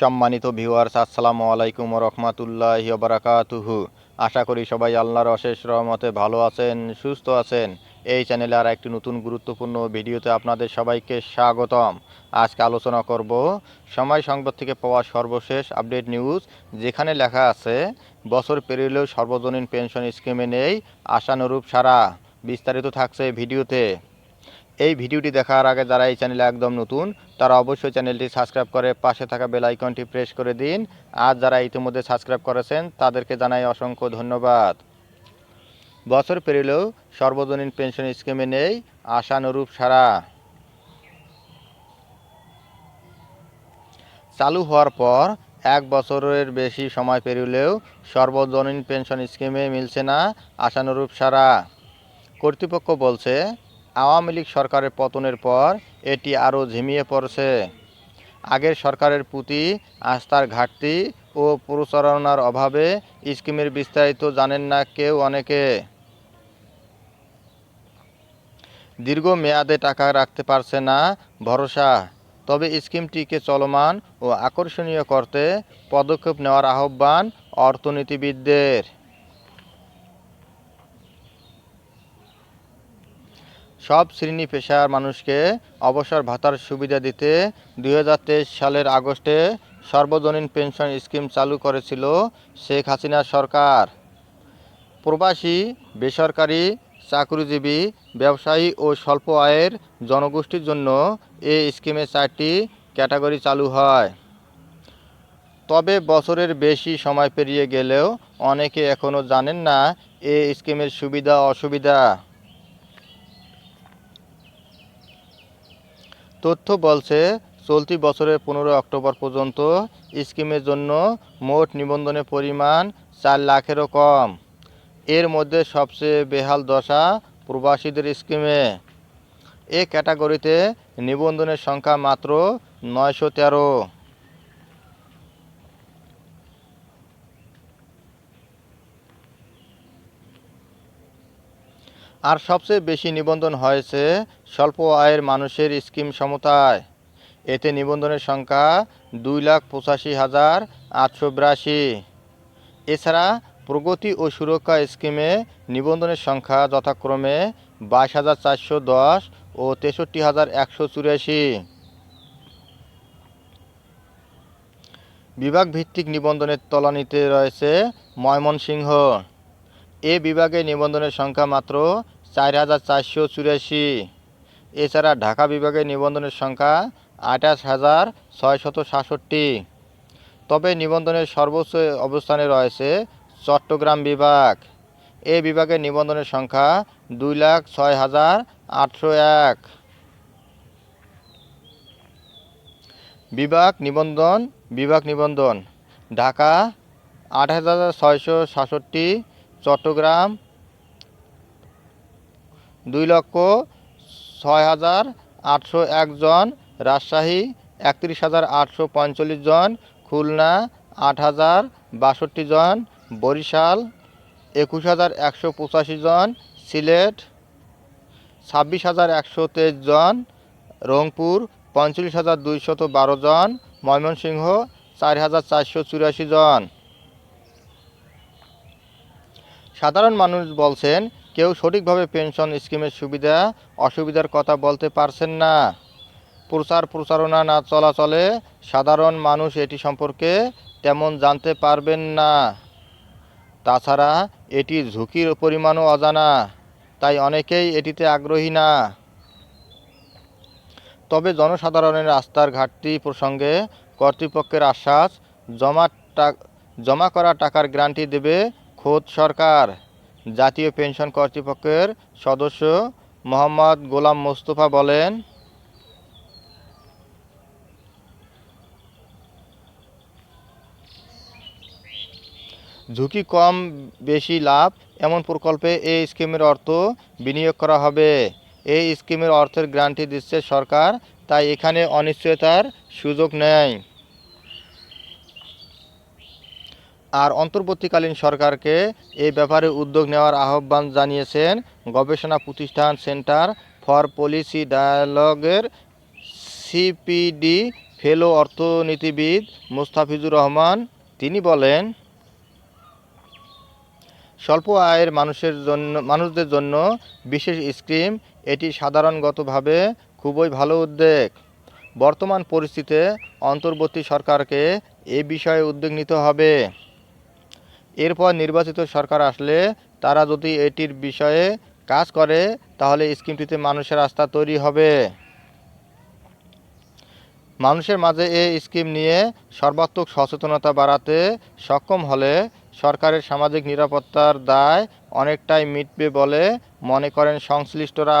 সম্মানিত ভিউয়ার্স, আসসালামু আলাইকুম রহমাতুল্লাহ বারাকাতুহু। আশা করি সবাই আল্লাহর অশেষ রহমতে ভালো আছেন, সুস্থ আছেন। এই চ্যানেলে আর একটি নতুন গুরুত্বপূর্ণ ভিডিওতে আপনাদের সবাইকে স্বাগতম। আজকে আলোচনা করব সময় সংবাদ থেকে পাওয়া সর্বশেষ আপডেট নিউজ, যেখানে লেখা আছে, বছর পেরিয়েলেও সর্বজনীন পেনশন স্কিমে নেই, আশানুরূপ সারা বিস্তারিত থাকছে ভিডিওতে। এই ভিডিওটি দেখার আগে যারা এই চ্যানেলে একদম নতুন, তারা অবশ্যই চ্যানেলটি সাবস্ক্রাইব করে পাশে থাকা বেল আইকনটি প্রেস করে দিন। আর যারা ইতিমধ্যে সাবস্ক্রাইব করেছেন, তাদেরকে জানাই অসংখ্য ধন্যবাদ। বছর পেরিলেও সর্বজনীন পেনশন স্কিমে নেই আশানুরূপ সারা। চালু হওয়ার পর এক বছরের বেশি সময় পেরিলেও সর্বজনীন পেনশন স্কিমে মিলছে না আশানুরূপ সারা। কর্তৃপক্ষ বলছে আওয়ামী লীগ সরকারের পতনের পর এটি আরও ঝিমিয়ে পড়ছে। আগের সরকারের প্রতি আস্থার ঘাটতি ও প্রচারণার অভাবে স্কিমের বিস্তারিত জানেন না কেউ অনেকে। দীর্ঘ মেয়াদে টাকা রাখতে পারছে না, ভরসা। তবে স্কিমটিকে চলমান ও আকর্ষণীয় করতে পদক্ষেপ নেওয়ার আহ্বান অর্থনীতিবিদদের। সব শ্রেণি পেশার মানুষকে অবসর ভাতার সুবিধা দিতে দু হাজার তেইশ সালের আগস্টে সর্বজনীন পেনশন স্কিম চালু করেছিল শেখ হাসিনা সরকার। প্রবাসী, বেসরকারি, চাকরিজীবী, ব্যবসায়ী ও স্বল্প আয়ের জনগোষ্ঠীর জন্য এই স্কিমে চারটি ক্যাটাগরি চালু হয়। তবে বছরের বেশি সময় পেরিয়ে গেলেও অনেকে এখনও জানেন না এই স্কিমের সুবিধা অসুবিধা তথ্য বলছে, চলতি বছরের পনেরো অক্টোবর পর্যন্ত স্কিমের জন্য মোট নিবন্ধনের পরিমাণ চার লাখেরও কম। এর মধ্যে সবচেয়ে বেহাল দশা প্রবাসীদের স্কিমে। এ ক্যাটাগরিতে নিবন্ধনের সংখ্যা মাত্র নয়শো তেরো। আর সবচেয়ে বেশি নিবন্ধন হয়েছে স্বল্প আয়ের মানুষের স্কিম সমতায়। এতে নিবন্ধনের সংখ্যা দুই লাখ পঁচাশি হাজার আটশো বিরাশি। এছাড়া প্রগতি ও সুরক্ষা স্কিমে নিবন্ধনের সংখ্যা যথাক্রমে বাইশ হাজার চারশো দশ ও তেষট্টি হাজার একশো চুরাশি। বিভাগ ভিত্তিক নিবন্ধনের তলানিতে রয়েছে ময়মনসিংহ। এ বিভাগে নিবন্ধনের সংখ্যা মাত্র চার হাজার চারশো চুরাশি। এছাড়া ঢাকা বিভাগে নিবন্ধনের সংখ্যা আঠাশ হাজার ছয়শত সাতষট্টি। তবে নিবন্ধনের সর্বোচ্চ অবস্থানে রয়েছে চট্টগ্রাম বিভাগ। এ বিভাগে নিবন্ধনের সংখ্যা দুই লাখ ছয় হাজার আটশো এক। বিভাগ নিবন্ধন বিভাগ নিবন্ধন। ঢাকা আট হাজার ছয়শো সাতষট্টি চট্টগ্রাম দুই লক্ষ ছয় হাজার আটশো একজন রাজশাহী একত্রিশ হাজার আটশো পঁয়তাল্লিশ জন, খুলনা আট হাজার বাষট্টি জন, বরিশাল একুশ হাজার একশো পঁচাশি জন, সিলেট ছাব্বিশ হাজার একশো তেইশ জন, রংপুর পঁয়তাল্লিশ হাজার দুইশত বারো জন, ময়মনসিংহ চার হাজার চারশো চুরাশি জন। সাধারণ মানুষ বলছেন, কেউ সঠিকভাবে পেনশন স্কিমের সুবিধা, অসুবিধার কথা বলতে পারছেন না। প্রচার প্রচারণা না চলাচলে সাধারণ মানুষ এটি সম্পর্কে তেমন জানতে পারবেন না। তাছাড়া এটি ঝুঁকির পরিমাণও অজানা, তাই অনেকেই এটিতে আগ্রহী না। তবে জনসাধারণের আস্থার ঘাটতি প্রসঙ্গে কর্তৃপক্ষের আশ্বাস, জমা জমা করা টাকার গ্রান্টি দেবে খোদ সরকার, জাতীয় পেনশন কর্তৃপক্ষের সদস্য মোহাম্মদ গোলাম মোস্তফা বলেন, ঝুঁকি কম, বেশি লাভ, এমন প্রকল্পে এই স্কিমের অর্থ বিনিয়োগ করা হবে। এই স্কিমের অর্থের গ্রান্টি দিচ্ছে সরকার, তাই এখানে অনিশ্চয়তার সুযোগ নেই। আর অন্তর্বর্তীকালীন সরকারকে এই ব্যাপারে উদ্যোগ নেওয়ার আহ্বান জানিয়েছেন গবেষণা প্রতিষ্ঠান সেন্টার ফর পলিসি ডায়ালগের সিপিডি ফেলো অর্থনীতিবিদ মুস্তাফিজুর রহমান। তিনি বলেন, স্বল্প আয়ের মানুষের জন্য, মানুষদের জন্য বিশেষ স্কিম, এটি সাধারণগতভাবে খুবই ভালো উদ্যোগ। বর্তমান পরিস্থিতিতে অন্তর্বর্তী সরকারকে এ বিষয়ে উদ্যোগ নিতে হবে। এরপর নির্বাচিত সরকার আসলে তারা যদি এটির বিষয়ে কাজ করে, তাহলে স্কিমটিতে মানুষের আস্থা তৈরি হবে। মানুষের মাঝে এই স্কিম নিয়ে সর্বাত্মক সচেতনতা বাড়াতে সক্ষম হলে সরকারের সামাজিক নিরাপত্তার দায় অনেকটাই মিটবে বলে মনে করেন সংশ্লিষ্টরা।